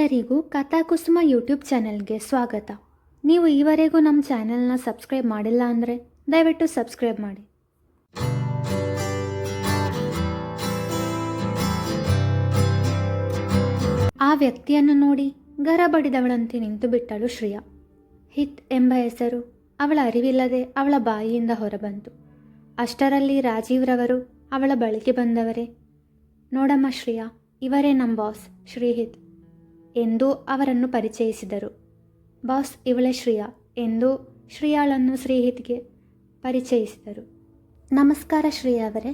ಎಲ್ಲರಿಗೂ ಕಥಾಕುಸುಮ ಯೂಟ್ಯೂಬ್ ಚಾನೆಲ್ಗೆ ಸ್ವಾಗತ. ನೀವು ಈವರೆಗೂ ನಮ್ಮ ಚಾನೆಲ್ನ ಸಬ್ಸ್ಕ್ರೈಬ್ ಮಾಡಿಲ್ಲ ಅಂದರೆ ದಯವಿಟ್ಟು ಸಬ್ಸ್ಕ್ರೈಬ್ ಮಾಡಿ. ಆ ವ್ಯಕ್ತಿಯನ್ನು ನೋಡಿ ಗರ ಬಡಿದವಳಂತೆ ನಿಂತು ಬಿಟ್ಟಳು ಶ್ರಿಯಾ. ಹಿತ್ ಎಂಬ ಹೆಸರು ಅವಳ ಅರಿವಿಲ್ಲದೆ ಅವಳ ಬಾಯಿಯಿಂದ ಹೊರಬಂತು. ಅಷ್ಟರಲ್ಲಿ ರಾಜೀವ್ರವರು ಅವಳ ಬಳಿಗೆ ಬಂದವರೇ. ನೋಡಮ್ಮ ಶ್ರೇಯಾ, ಇವರೇ ನಮ್ಮ ಬಾಸ್ ಶ್ರೀಹಿತ್ ಎಂದು ಅವರನ್ನು ಪರಿಚಯಿಸಿದರು. ಬಾಸ್ ಇವಳೆ ಶ್ರಿಯಾ ಎಂದು ಶ್ರಿಯಾಳನ್ನು ಶ್ರೀಹಿತ್ಗೆ ಪರಿಚಯಿಸಿದರು. ನಮಸ್ಕಾರ ಶ್ರೇಯಾ ಅವರೇ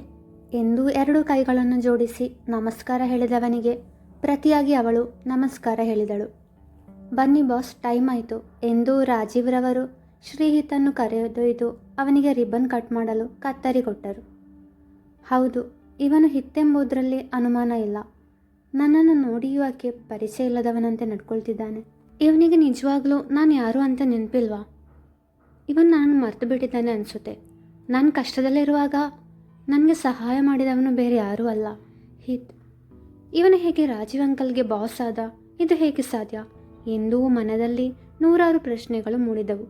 ಎಂದು ಎರಡು ಕೈಗಳನ್ನು ಜೋಡಿಸಿ ನಮಸ್ಕಾರ ಹೇಳಿದವನಿಗೆ ಪ್ರತಿಯಾಗಿ ಅವಳು ನಮಸ್ಕಾರ ಹೇಳಿದಳು. ಬನ್ನಿ ಬಾಸ್, ಟೈಮ್ ಆಯಿತು ಎಂದು ರಾಜೀವ್ರವರು ಶ್ರೀಹಿತನ್ನು ಕರೆದೊಯ್ದು ಅವನಿಗೆ ರಿಬ್ಬನ್ ಕಟ್ ಮಾಡಲು ಕತ್ತರಿ ಕೊಟ್ಟರು ಹೌದು, ಇವನು ಹಿತ್ತೆಂಬುದರಲ್ಲಿ ಅನುಮಾನ ಇಲ್ಲ. ನನ್ನನ್ನು ನೋಡಿಯೂ ಆಕೆ ಪರಿಚಯ ಇಲ್ಲದವನಂತೆ ನಡ್ಕೊಳ್ತಿದ್ದಾನೆ. ಇವನಿಗೆ ನಿಜವಾಗ್ಲೂ ನಾನು ಯಾರು ಅಂತ ನೆನಪಿಲ್ವಾ? ಇವನ್ ನಾನು ಮರ್ತು ಬಿಟ್ಟಿದ್ದಾನೆ ಅನಿಸುತ್ತೆ. ನಾನು ಕಷ್ಟದಲ್ಲಿರುವಾಗ ನನಗೆ ಸಹಾಯ ಮಾಡಿದವನು ಬೇರೆ ಯಾರೂ ಅಲ್ಲ. ಹಿತ್. ಇವನು ಹೇಗೆ ರಾಜೀವ್ ಅಂಕಲ್ಗೆ ಬಾಸ್ ಆದ? ಇದು ಹೇಗೆ ಸಾಧ್ಯ? ಎಂದೂ ಮನದಲ್ಲಿ ನೂರಾರು ಪ್ರಶ್ನೆಗಳು ಮೂಡಿದವು.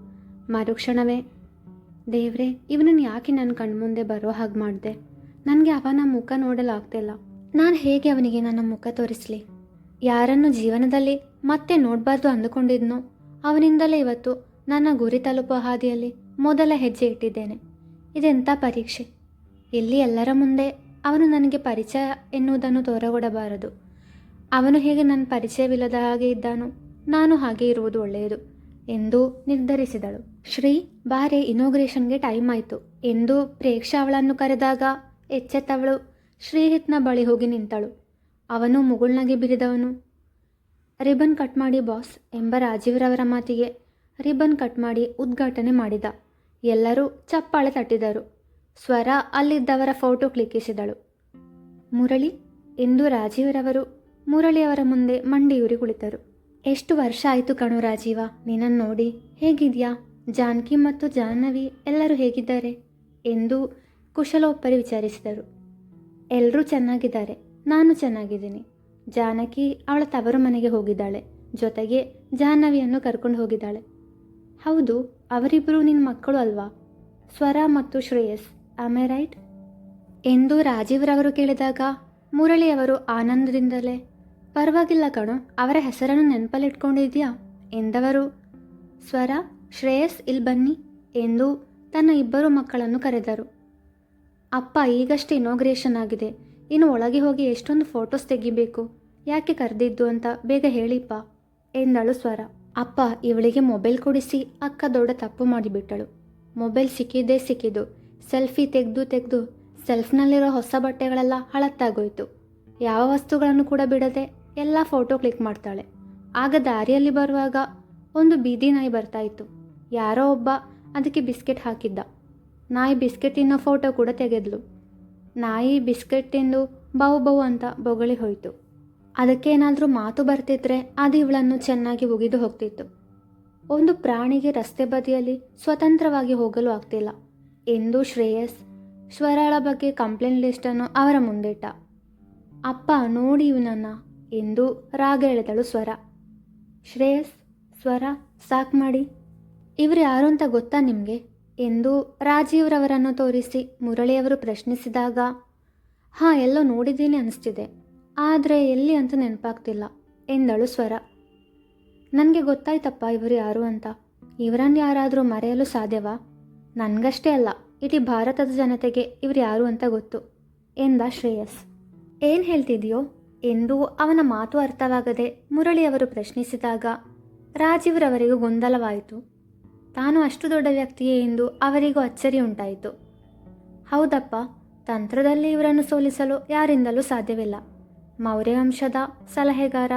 ಮರುಕ್ಷಣವೇ, ದೇವ್ರೆ, ಇವನನ್ನು ಯಾಕೆ ನನ್ನ ಕಣ್ಮುಂದೆ ಬರೋ ಹಾಗೆ ಮಾಡಿದೆ? ನನಗೆ ಅವನ ಮುಖ ನೋಡಲಾಗ್ತಿಲ್ಲ. ನಾನು ಹೇಗೆ ಅವನಿಗೆ ನನ್ನ ಮುಖ ತೋರಿಸಲಿ? ಯಾರನ್ನು ಜೀವನದಲ್ಲಿ ಮತ್ತೆ ನೋಡಬಾರ್ದು ಅಂದುಕೊಂಡಿದ್ನೋ, ಅವನಿಂದಲೇ ಇವತ್ತು ನನ್ನ ಗುರಿ ತಲುಪೋ ಹಾದಿಯಲ್ಲಿ ಮೊದಲ ಹೆಜ್ಜೆ ಇಟ್ಟಿದ್ದೇನೆ. ಇದೆಂಥ ಪರೀಕ್ಷೆ? ಇಲ್ಲಿ ಎಲ್ಲರ ಮುಂದೆ ಅವನು ನನಗೆ ಪರಿಚಯ ಎನ್ನುವುದನ್ನು ತೋರಗೊಡಬಾರದು. ಅವನು ಹೇಗೆ ನನ್ನ ಪರಿಚಯವಿಲ್ಲದ ಹಾಗೆ ಇದ್ದಾನೋ, ನಾನು ಹಾಗೆ ಇರುವುದು ಒಳ್ಳೆಯದು ಎಂದು ನಿರ್ಧರಿಸಿದಳು. ಶ್ರೀ ಬಾರೆ ಇನೋಗ್ರೇಷನ್ಗೆ ಟೈಮ್ ಆಯಿತು. ಎಂದು ಪ್ರೇಕ್ಷಾ ಅವಳನ್ನು ಕರೆದಾಗ ಎಚ್ಚೆತ್ತವಳು ಶ್ರೀಹಿತ್ನ ಬಳಿ ಹೋಗಿ ನಿಂತಳು. ಅವನು ಮುಗುಳ್ನಗೆ ಬಿರಿದವನು. ರಿಬನ್ ಕಟ್ ಮಾಡಿ ಬಾಸ್ ಎಂಬ ರಾಜೀವ್ರವರ ಮಾತಿಗೆ ರಿಬನ್ ಕಟ್ ಮಾಡಿ ಉದ್ಘಾಟನೆ ಮಾಡಿದ. ಎಲ್ಲರೂ ಚಪ್ಪಾಳೆ ತಟ್ಟಿದರು. ಸ್ವರ ಅಲ್ಲಿದ್ದವರ ಫೋಟೋ ಕ್ಲಿಕ್ಕಿಸಿದಳು. ಮುರಳಿ ಎಂದು ರಾಜೀವ್ರವರು ಮುರಳಿಯವರ ಮುಂದೆ ಮಂಡಿಯೂರಿ ಕುಳಿತರು. ಎಷ್ಟು ವರ್ಷ ಆಯಿತು ಕಣು ರಾಜೀವ ನಿನ್ನನ್ನು ನೋಡಿ. ಹೇಗಿದ್ಯಾ? ಜಾನ್ಕಿ ಮತ್ತು ಜಾಹ್ನವಿ ಎಲ್ಲರೂ ಹೇಗಿದ್ದಾರೆ? ಎಂದು ಕುಶಲೋಪ್ಪರಿ ವಿಚಾರಿಸಿದರು. ಎಲ್ಲರೂ ಚೆನ್ನಾಗಿದ್ದಾರೆ. ನಾನು ಚೆನ್ನಾಗಿದ್ದೀನಿ. ಜಾನಕಿ ಅವಳ ತವರು ಮನೆಗೆ ಹೋಗಿದ್ದಾಳೆ. ಜೊತೆಗೆ ಜಾಹ್ನವಿಯನ್ನು ಕರ್ಕೊಂಡು ಹೋಗಿದ್ದಾಳೆ. ಹೌದು ಅವರಿಬ್ಬರು ನಿನ್ನ ಮಕ್ಕಳು ಅಲ್ವಾ? ಸ್ವರ ಮತ್ತು ಶ್ರೇಯಸ್ ಆಮೆ ರೈಟ್ ಎಂದು ರಾಜೀವ್ರವರು ಕೇಳಿದಾಗ, ಮುರಳಿಯವರು ಆನಂದದಿಂದಲೇ, ಪರವಾಗಿಲ್ಲ ಕಣು, ಅವರ ಹೆಸರನ್ನು ನೆನಪಲ್ಲಿಟ್ಕೊಂಡಿದ್ಯಾ ಎಂದವರು, ಸ್ವರ, ಶ್ರೇಯಸ್, ಇಲ್ಲಿ ಬನ್ನಿ, ಎಂದು ತನ್ನ ಇಬ್ಬರು ಮಕ್ಕಳನ್ನು ಕರೆದರು. ಅಪ್ಪ ಈಗಷ್ಟೇ ಇನೋಗ್ರೇಷನ್ ಆಗಿದೆ. ಇನ್ನು ಒಳಗೆ ಹೋಗಿ ಎಷ್ಟೊಂದು ಫೋಟೋಸ್ ತೆಗಿಬೇಕು. ಯಾಕೆ ಕರೆದಿದ್ದು ಅಂತ ಬೇಗ ಹೇಳಿಪ್ಪ, ಎಂದಳು ಸ್ವರ. ಅಪ್ಪ, ಇವಳಿಗೆ ಮೊಬೈಲ್ ಕೊಡಿಸಿ ಅಕ್ಕ ದೊಡ್ಡ ತಪ್ಪು ಮಾಡಿಬಿಟ್ಟಳು. ಮೊಬೈಲ್ ಸಿಕ್ಕಿದ್ದೇ ಸಿಕ್ಕಿದ್ದು. ಸೆಲ್ಫಿ ತೆಗೆದು ತೆಗೆದು ಸೆಲ್ಫ್ನಲ್ಲಿರೋ ಹೊಸ ಬಟ್ಟೆಗಳೆಲ್ಲ ಹಳತ್ತಾಗೋಯ್ತು ಯಾವ ವಸ್ತುಗಳನ್ನು ಕೂಡ ಬಿಡದೆ ಎಲ್ಲ ಫೋಟೋ ಕ್ಲಿಕ್ ಮಾಡ್ತಾಳೆ. ಆಗ ದಾರಿಯಲ್ಲಿ ಬರುವಾಗ ಒಂದು ಬೀದಿ ನಾಯಿ ಬರ್ತಾ ಇತ್ತು. ಯಾರೋ ಒಬ್ಬ ಅದಕ್ಕೆ ಬಿಸ್ಕೆಟ್ ಹಾಕಿದ್ದ. ನಾಯಿ ಬಿಸ್ಕೆಟ್ ತಿನ್ನೋ ಫೋಟೋ ಕೂಡ ತೆಗೆದ್ಲು. ನಾಯಿ ಬಿಸ್ಕೆಟ್ ತಿಂದು ಬೌ ಬೌ ಅಂತ ಬೊಗಳಿ ಹೋಯಿತು. ಅದಕ್ಕೇನಾದರೂ ಮಾತು ಬರ್ತಿದ್ರೆ ಅದು ಇವಳನ್ನು ಚೆನ್ನಾಗಿ ಉಗಿದು ಹೋಗ್ತಿತ್ತು. ಒಂದು ಪ್ರಾಣಿಗೆ ರಸ್ತೆ ಬದಿಯಲ್ಲಿ ಸ್ವತಂತ್ರವಾಗಿ ಹೋಗಲು ಆಗ್ತಿಲ್ಲ. ಎಂದು ಶ್ರೇಯಸ್, ಸ್ವರಳ ಬಗ್ಗೆ ಕಂಪ್ಲೇಂಟ್ ಲಿಸ್ಟನ್ನು ಅವರ ಮುಂದಿಟ್ಟ. ಅಪ್ಪ ನೋಡಿ ಇವನನ್ನ ಎಂದು ರಾಗ ಎಳೆದಳು ಸ್ವರ. ಶ್ರೇಯಸ್, ಸ್ವರ ಸಾಕ್ ಮಾಡಿ. ಇವ್ರು ಯಾರು ಅಂತ ಗೊತ್ತಾ ನಿಮಗೆ? ಎಂದು ರಾಜೀವ್ರವರನ್ನು ತೋರಿಸಿ ಮುರಳಿಯವರು ಪ್ರಶ್ನಿಸಿದಾಗ, ಹಾಂ, ಎಲ್ಲೋ ನೋಡಿದ್ದೀನಿ ಅನಿಸ್ತಿದೆ. ಆದರೆ ಎಲ್ಲಿ ಅಂತ ನೆನಪಾಗ್ತಿಲ್ಲ, ಎಂದಳು ಸ್ವರ. ನನಗೆ ಗೊತ್ತಾಯ್ತಪ್ಪ ಇವರು ಯಾರು ಅಂತ. ಇವರನ್ನು ಯಾರಾದರೂ ಮರೆಯಲು ಸಾಧ್ಯವಾ? ನನಗಷ್ಟೇ ಅಲ್ಲ, ಇಡೀ ಭಾರತದ ಜನತೆಗೆ ಇವರು ಯಾರು ಅಂತ ಗೊತ್ತು, ಎಂದ ಶ್ರೇಯಸ್. ಏನು ಹೇಳ್ತಿದೆಯೋ? ಎಂದು ಅವನ ಮಾತು ಅರ್ಥವಾಗದೆ ಮುರಳಿಯವರು ಪ್ರಶ್ನಿಸಿದಾಗ ರಾಜೀವ್ರವರಿಗೂ ಗೊಂದಲವಾಯಿತು. ತಾನು ಅಷ್ಟು ದೊಡ್ಡ ವ್ಯಕ್ತಿಯೇ ಎಂದು ಅವರಿಗೂ ಅಚ್ಚರಿ ಉಂಟಾಯಿತು. ಹೌದಪ್ಪ, ತಂತ್ರದಲ್ಲಿ ಇವರನ್ನು ಸೋಲಿಸಲು ಯಾರಿಂದಲೂ ಸಾಧ್ಯವಿಲ್ಲ. ಮೌರ್ಯ ವಂಶದ ಸಲಹೆಗಾರ,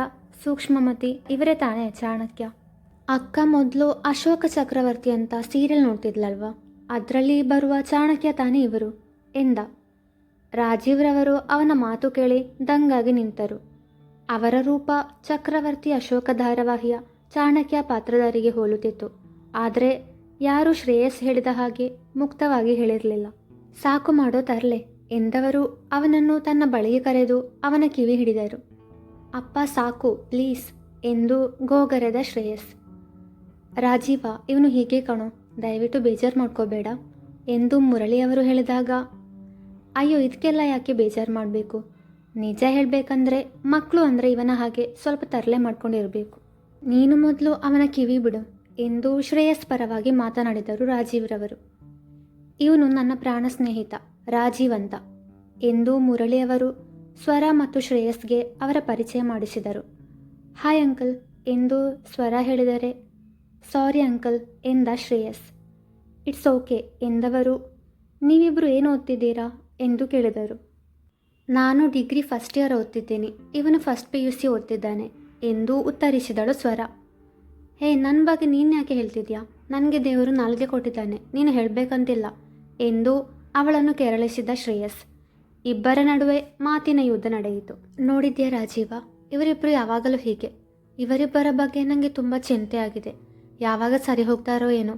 ಸೂಕ್ಷ್ಮಮತಿ ಇವರೇ ತಾನೇ ಚಾಣಕ್ಯ. ಅಕ್ಕ ಮೊದಲು ಅಶೋಕ ಚಕ್ರವರ್ತಿ ಅಂತ ಸೀರಿಯಲ್ ನೋಡ್ತಿದ್ಲಲ್ವ? ಅದರಲ್ಲಿ ಬರುವ ಚಾಣಕ್ಯ ತಾನೇ ಇವರು, ಎಂದ. ರಾಜೀವ್ರವರು ಅವನ ಮಾತು ಕೇಳಿ ದಂಗಾಗಿ ನಿಂತರು. ಅವರ ರೂಪ ಚಕ್ರವರ್ತಿ ಅಶೋಕ ಧಾರಾವಾಹಿಯ ಚಾಣಕ್ಯ ಪಾತ್ರಧಾರಿಗೆ ಹೋಲುತ್ತಿತ್ತು. ಆದರೆ ಯಾರೂ ಶ್ರೇಯಸ್ ಹೇಳಿದ ಹಾಗೆ ಮುಕ್ತವಾಗಿ ಹೇಳಿರಲಿಲ್ಲ. ಸಾಕು ಮಾಡೋ ತರಲೆ ಎಂದವರು ಅವನನ್ನು ತನ್ನ ಬಳಿಗೆ ಕರೆದು ಅವನ ಕಿವಿ ಹಿಡಿದರು. ಅಪ್ಪ ಸಾಕು, ಪ್ಲೀಸ್ ಎಂದು ಗೋಗರೆದ ಶ್ರೇಯಸ್. ರಾಜೀವ, ಇವನು ಹೀಗೆ ಕಣೋ, ದಯವಿಟ್ಟು ಬೇಜಾರು ಮಾಡ್ಕೋಬೇಡ ಎಂದು ಮುರಳಿಯವರು ಹೇಳಿದಾಗ, ಅಯ್ಯೋ ಇದಕ್ಕೆಲ್ಲ ಯಾಕೆ ಬೇಜಾರು ಮಾಡಬೇಕು? ನಿಜ ಹೇಳಬೇಕಂದ್ರೆ ಮಕ್ಕಳು ಅಂದರೆ ಇವನ ಹಾಗೆ ಸ್ವಲ್ಪ ತರಲೆ ಮಾಡ್ಕೊಂಡಿರಬೇಕು. ನೀನು ಮೊದಲು ಅವನ ಕಿವಿ ಬಿಡು. ಎಂದು ಶ್ರೇಯಸ್ ಪರವಾಗಿ ಮಾತನಾಡಿದರು ರಾಜೀವ್ರವರು. ಇವನು ನನ್ನ ಪ್ರಾಣ ಸ್ನೇಹಿತ, ರಾಜೀವಂತ ಎಂದು ಮುರಳಿಯವರು ಸ್ವರ ಮತ್ತು ಶ್ರೇಯಸ್ಗೆ ಅವರ ಪರಿಚಯ ಮಾಡಿಸಿದರು. ಹಾಯ್ ಅಂಕಲ್ ಎಂದು ಸ್ವರ ಹೇಳಿದರೆ, ಸಾರಿ ಅಂಕಲ್ ಎಂದ ಶ್ರೇಯಸ್. ಇಟ್ಸ್ ಓಕೆ ಎಂದವರು ನೀವಿಬ್ಬರು ಏನು ಓದ್ತಿದ್ದೀರಾ? ಎಂದು ಕೇಳಿದರು. ನಾನು ಡಿಗ್ರಿ ಫಸ್ಟ್ ಇಯರ್ ಓದ್ತಿದ್ದೀನಿ, ಇವನು ಫಸ್ಟ್ ಪಿ ಯು ಸಿ ಓದ್ತಿದ್ದಾನೆ ಎಂದು ಉತ್ತರಿಸಿದಳು ಸ್ವರ. ಹೇ ನನ್ನ ಬಗ್ಗೆ ನೀನು ಯಾಕೆ ಹೇಳ್ತಿದ್ಯಾ? ನನಗೆ ದೇವರು ನಾಲ್ಗೆ ಕೊಟ್ಟಿದ್ದಾನೆ, ನೀನು ಹೇಳಬೇಕಂತಿಲ್ಲ. ಎಂದು ಅವಳನ್ನು ಕೆರಳಿಸಿದ ಶ್ರೇಯಸ್. ಇಬ್ಬರ ನಡುವೆ ಮಾತಿನ ಯುದ್ಧ ನಡೆಯಿತು. ನೋಡಿದ್ಯಾ ರಾಜೀವ ಇವರಿಬ್ಬರು ಯಾವಾಗಲೂ ಹೀಗೆ. ಇವರಿಬ್ಬರ ಬಗ್ಗೆ ನನಗೆ ತುಂಬ ಚಿಂತೆ ಆಗಿದೆ. ಯಾವಾಗ ಸರಿ ಹೋಗ್ತಾರೋ ಏನೋ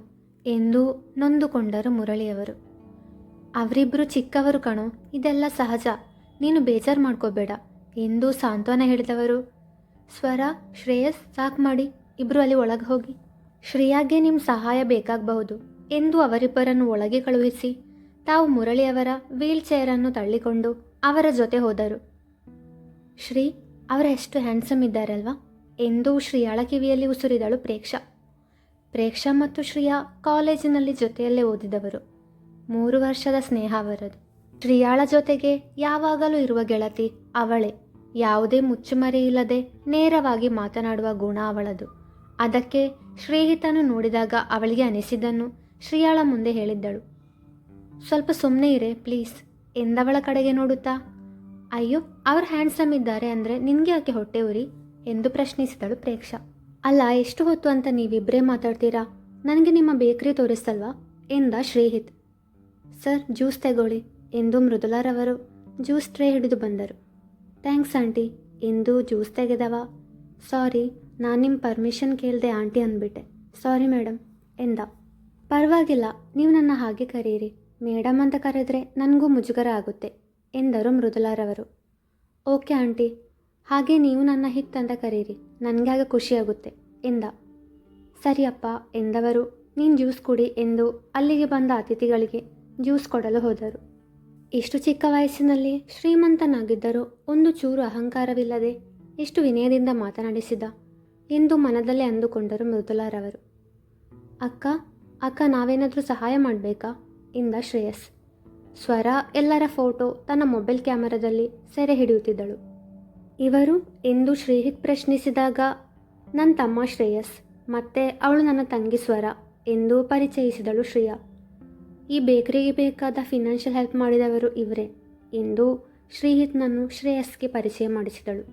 ಎಂದು ನೊಂದುಕೊಂಡರು ಮುರಳಿಯವರು. ಅವರಿಬ್ಬರು ಚಿಕ್ಕವರು ಕಣೋ, ಇದೆಲ್ಲ ಸಹಜ. ನೀನು ಬೇಜಾರು ಮಾಡ್ಕೋಬೇಡ ಎಂದು ಸಾಂತ್ವನ ಹೇಳಿದವರು. ಸ್ವರ, ಶ್ರೇಯಸ್, ಸಾಕು ಮಾಡಿ. ಇಬ್ಬರು ಅಲ್ಲಿ ಒಳಗೆ ಹೋಗಿ, ಶ್ರೇಯಾಗೆ ನಿಮ್ಮ ಸಹಾಯ ಬೇಕಾಗಬಹುದು ಎಂದು ಅವರಿಬ್ಬರನ್ನು ಒಳಗೆ ಕಳುಹಿಸಿ, ತಾವು ಮುರಳಿಯವರ ವೀಲ್ ಚೇರನ್ನು ತಳ್ಳಿಕೊಂಡು ಅವರ ಜೊತೆ ಹೋದರು. ಶ್ರೀ, ಅವರ ಎಷ್ಟು ಹ್ಯಾಂಡ್ಸಮ್ ಇದ್ದಾರಲ್ವಾ? ಎಂದು ಶ್ರೀಯಾಳ ಕಿವಿಯಲ್ಲಿ ಉಸುರಿದಳು ಪ್ರೇಕ್ಷಾ. ಪ್ರೇಕ್ಷಾ ಮತ್ತು ಶ್ರೀಯಾ ಕಾಲೇಜಿನಲ್ಲಿ ಜೊತೆಯಲ್ಲೇ ಓದಿದವರು. ಮೂರು ವರ್ಷದ ಸ್ನೇಹ ಅವರದು. ಶ್ರೀಯಾಳ ಜೊತೆಗೆ ಯಾವಾಗಲೂ ಇರುವ ಗೆಳತಿ ಅವಳೇ. ಯಾವುದೇ ಮುಚ್ಚುಮರೆ ಇಲ್ಲದೆ ನೇರವಾಗಿ ಮಾತನಾಡುವ ಗುಣ ಅವಳದು. ಅದಕ್ಕೆ ಶ್ರೀಹಿತನು ನೋಡಿದಾಗ ಅವಳಿಗೆ ಅನಿಸಿದ್ದನ್ನು ಶ್ರೀಯಾಳ ಮುಂದೆ ಹೇಳಿದ್ದಳು. ಸ್ವಲ್ಪ ಸುಮ್ಮನೆ ಇರೆ ಪ್ಲೀಸ್, ಎಂದವಳ ಕಡೆಗೆ ನೋಡುತ್ತಾ? ಅಯ್ಯೋ, ಅವ್ರು ಹ್ಯಾಂಡ್ಸಮ್ ಇದ್ದಾರೆ ಅಂದರೆ ನಿನಗೆ ಯಾಕೆ ಹೊಟ್ಟೆ ಉರಿ? ಎಂದು ಪ್ರಶ್ನಿಸಿದಳು ಪ್ರೇಕ್ಷ. ಅಲ್ಲ, ಎಷ್ಟು ಹೊತ್ತು ಅಂತ ನೀವಿಬ್ಬರೇ ಮಾತಾಡ್ತೀರಾ? ನನಗೆ ನಿಮ್ಮ ಬೇಕರಿ ತೋರಿಸಲ್ವಾ ಎಂದ ಶ್ರೀಹಿತ್. ಸರ್, ಜ್ಯೂಸ್ ತೆಗೊಳ್ಳಿ, ಎಂದು ಮೃದುಲಾರವರು ಜ್ಯೂಸ್ ಟ್ರೇ ಹಿಡಿದು ಬಂದರು. ಥ್ಯಾಂಕ್ಸ್ ಆಂಟಿ, ಎಂದು ಜ್ಯೂಸ್ ತೆಗೆದವ. ಸಾರಿ ನಾನು ನಿಮ್ಮ ಪರ್ಮಿಷನ್ ಕೇಳಿದೆ ಆಂಟಿ ಅಂದ್ಬಿಟ್ಟೆ. ಸಾರಿ ಮೇಡಮ್ ಎಂದ. ಪರವಾಗಿಲ್ಲ, ನೀವು ನನ್ನ ಹಾಗೆ ಕರೀರಿ. ಮೇಡಮ್ ಅಂತ ಕರೆದ್ರೆ ನನಗೂ ಮುಜುಗರ ಆಗುತ್ತೆ, ಎಂದರು ಮೃದುಲಾರವರು ಓಕೆ ಆಂಟಿ, ಹಾಗೆ ನೀವು ನನ್ನ ಹಿತ್ ಅಂತ ಕರೀರಿ. ನನಗೆ ಆಗ ಖುಷಿಯಾಗುತ್ತೆ ಎಂದ. ಸರಿಯಪ್ಪ ಎಂದವರು. ನೀನು ಜ್ಯೂಸ್ ಕುಡಿ, ಎಂದು ಅಲ್ಲಿಗೆ ಬಂದ ಅತಿಥಿಗಳಿಗೆ ಜ್ಯೂಸ್ ಕೊಡಲು ಹೋದರು. ಇಷ್ಟು ಚಿಕ್ಕ ವಯಸ್ಸಿನಲ್ಲಿ ಶ್ರೀಮಂತನಾಗಿದ್ದರೂ ಒಂದು ಚೂರು ಅಹಂಕಾರವಿಲ್ಲದೆ ಎಷ್ಟು ವಿನಯದಿಂದ ಮಾತನಾಡಿಸಿದ ಎಂದು ಮನದಲ್ಲೇ ಅಂದುಕೊಂಡರು ಮೃದುಲಾರವರು. ಅಕ್ಕ ಅಕ್ಕ ನಾವೇನಾದರೂ ಸಹಾಯ ಮಾಡಬೇಕಾ? ಎಂದ ಶ್ರೇಯಸ್. ಸ್ವರ, ಎಲ್ಲರ ಫೋಟೋ, ತನ್ನ ಮೊಬೈಲ್ ಕ್ಯಾಮರಾದಲ್ಲಿ ಸೆರೆ ಹಿಡಿಯುತ್ತಿದ್ದಳು. ಇವರು ಎಂದು ಶ್ರೀಹಿತ್ ಪ್ರಶ್ನಿಸಿದಾಗ ನನ್ನ ತಮ್ಮ ಶ್ರೇಯಸ್, ಮತ್ತೆ ಅವಳು ನನ್ನ ತಂಗಿ ಸ್ವರ ಎಂದು ಪರಿಚಯಿಸಿದಳು ಶ್ರೇಯಾ. ಈ ಬೇಕರಿಗೆ ಬೇಕಾದ ಫಿನಾನ್ಷಿಯಲ್ ಹೆಲ್ಪ್ ಮಾಡಿದವರು ಇವರೇ ಎಂದು ಶ್ರೀಹಿತ್ನನ್ನು ಶ್ರೇಯಸ್ಗೆ ಪರಿಚಯ ಮಾಡಿಸಿದಳು.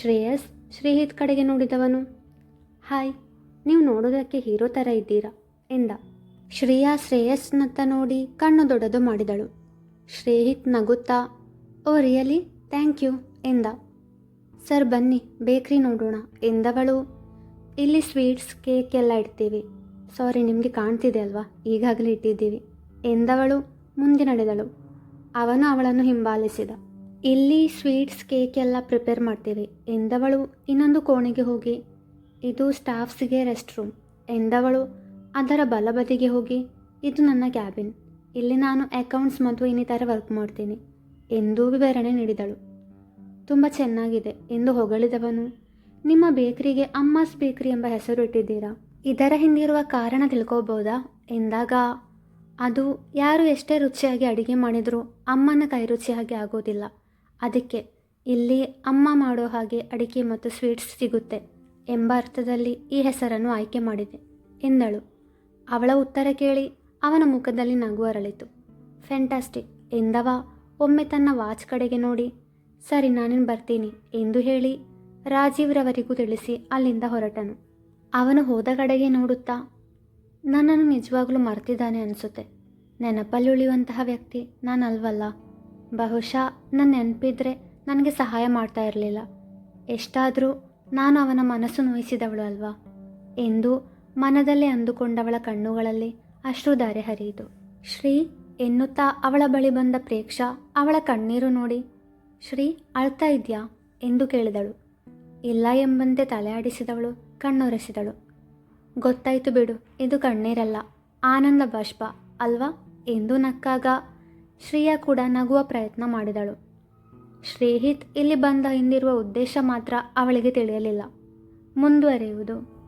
ಶ್ರೇಯಸ್ ಶ್ರೀಹಿತ್ ಕಡೆಗೆ ನೋಡಿದವನು, ಹಾಯ್, ನೀವು ನೋಡೋದಕ್ಕೆ ಹೀರೋ ಥರ ಇದ್ದೀರಾ? ಎಂದ. ಶ್ರೇಯಾ ಶ್ರೇಯಸ್ನತ್ತ ನೋಡಿ ಕಣ್ಣು ದೊಡ್ಡದು ಮಾಡಿದಳು. ಶ್ರೇಹಿತ್ ನಗುತ್ತಾ, ಓ, ರಿಯಲಿ? ಥ್ಯಾಂಕ್ ಯು, ಎಂದ. ಸರ್, ಬನ್ನಿ, ಬೇಕ್ರಿ ನೋಡೋಣ, ಎಂದವಳು. ಇಲ್ಲಿ ಸ್ವೀಟ್ಸ್, ಕೇಕ್ ಎಲ್ಲ ಇಡ್ತೀವಿ. ಸಾರಿ, ನಿಮಗೆ ಕಾಣ್ತಿದೆ ಅಲ್ವಾ? ಈಗಾಗಲೇ ಇಟ್ಟಿದ್ದೀವಿ, ಎಂದವಳು. ಮುಂದೆ ನಡೆದಳು. ಅವನು ಅವಳನ್ನು ಹಿಂಬಾಲಿಸಿದ. ಇಲ್ಲಿ ಸ್ವೀಟ್ಸ್ ಕೇಕ್ ಎಲ್ಲ ಪ್ರಿಪೇರ್ ಮಾಡ್ತೀವಿ. ಎಂದವಳು ಇನ್ನೊಂದು ಕೋಣೆಗೆ ಹೋಗಿ, ಇದು ಸ್ಟಾಫ್ಸ್ಗೆ ರೆಸ್ಟ್ ರೂಮ್. ಎಂದವಳು, ಅದರ ಬಲಬದಿಗೆ ಹೋಗಿ, ಇದು ನನ್ನ ಕ್ಯಾಬಿನ್. ಇಲ್ಲಿ ನಾನು ಅಕೌಂಟ್ಸ್ ಮತ್ತು ಇನ್ನಿತರ ವರ್ಕ್ ಮಾಡ್ತೀನಿ ಎಂದು ವಿವರಣೆ ನೀಡಿದಳು. ತುಂಬ ಚೆನ್ನಾಗಿದೆ, ಎಂದು ಹೊಗಳಿದವನು. ನಿಮ್ಮ ಬೇಕರಿಗೆ ಅಮ್ಮಸ್ ಬೇಕರಿ ಎಂಬ ಹೆಸರು ಇಟ್ಟಿದ್ದೀರಾ? ಇದರ ಹಿಂದಿರುವ ಕಾರಣ ತಿಳ್ಕೋಬೋದಾ ಎಂದಾಗ, ಅದು ಯಾರು ಎಷ್ಟೇ ರುಚಿಯಾಗಿ ಅಡುಗೆ ಮಾಡಿದರೂ ಅಮ್ಮನ ಕೈ ರುಚಿಯಾಗಿ ಆಗೋದಿಲ್ಲ. ಅದಕ್ಕೆ ಇಲ್ಲಿ ಅಮ್ಮ ಮಾಡೋ ಹಾಗೆ ಅಡಿಕೆ ಮತ್ತು ಸ್ವೀಟ್ಸ್ ಸಿಗುತ್ತೆ ಎಂಬ ಅರ್ಥದಲ್ಲಿ ಈ ಹೆಸರನ್ನು ಆಯ್ಕೆ ಮಾಡಿದೆ ಎಂದಳು. ಅವಳ ಉತ್ತರ ಕೇಳಿ ಅವನ ಮುಖದಲ್ಲಿ ನಗು ಅರಳಿತು. ಫ್ಯಾಂಟಾಸ್ಟಿಕ್ ಎಂದವ. ಒಮ್ಮೆ ತನ್ನ ವಾಚ್ ಕಡೆಗೆ ನೋಡಿ. ಸರಿ, ನಾನೇನು ಬರ್ತೀನಿ ಎಂದು ಹೇಳಿ ರಾಜೀವ್ರವರಿಗೂ ತಿಳಿಸಿ ಅಲ್ಲಿಂದ ಹೊರಟನು. ಅವನು ಹೋದ ಕಡೆಗೆ ನೋಡುತ್ತಾ, ನನ್ನನ್ನು ನಿಜವಾಗ್ಲೂ ಮರ್ತಿದ್ದಾನೆ ಅನಿಸುತ್ತೆ. ನೆನಪಲ್ಲಿ ಉಳಿಯುವಂತಹ ವ್ಯಕ್ತಿ ನಾನು ಅಲ್ವಲ್ಲ ಬಹುಶಃ ನನ್ನ ನೆನಪಿದ್ರೆ ನನಗೆ ಸಹಾಯ ಮಾಡ್ತಾ ಇರಲಿಲ್ಲ. ಎಷ್ಟಾದರೂ ನಾನು ಅವನ ಮನಸ್ಸು ನೋಯಿಸಿದವಳು ಅಲ್ವಾ? ಎಂದು ಮನದಲ್ಲೇ ಅಂದುಕೊಂಡವಳ ಕಣ್ಣುಗಳಲ್ಲಿ ಅಶ್ರುಧಾರೆ ಹರಿಯಿತು. ಶ್ರೀ ಎನ್ನುತ್ತಾ ಅವಳ ಬಳಿ ಬಂದ ಪ್ರೇಕ್ಷ ಅವಳ ಕಣ್ಣೀರು ನೋಡಿ, ಶ್ರೀ, ಅಳ್ತಾ ಇದೆಯಾ? ಎಂದು ಕೇಳಿದಳು. ಇಲ್ಲ ಎಂಬಂತೆ ತಲೆ ಆಡಿಸಿದವಳು, ಕಣ್ಣೊರೆಸಿದಳು. ಗೊತ್ತಾಯಿತು ಬಿಡು, ಇದು ಕಣ್ಣೀರಲ್ಲ, ಆನಂದ ಬಾಷ್ಪ, ಅಲ್ವಾ? ಎಂದು ನಕ್ಕಾಗ ಶ್ರೇಯಾ ಕೂಡ ನಗುವ ಪ್ರಯತ್ನ ಮಾಡಿದಳು. ಶ್ರೀಹಿತ್ ಇಲ್ಲಿ ಬಂದ ಹಿಂದಿರುವ ಉದ್ದೇಶ ಮಾತ್ರ ಅವಳಿಗೆ ತಿಳಿಯಲಿಲ್ಲ. ಮುಂದುವರಿಯುವುದು.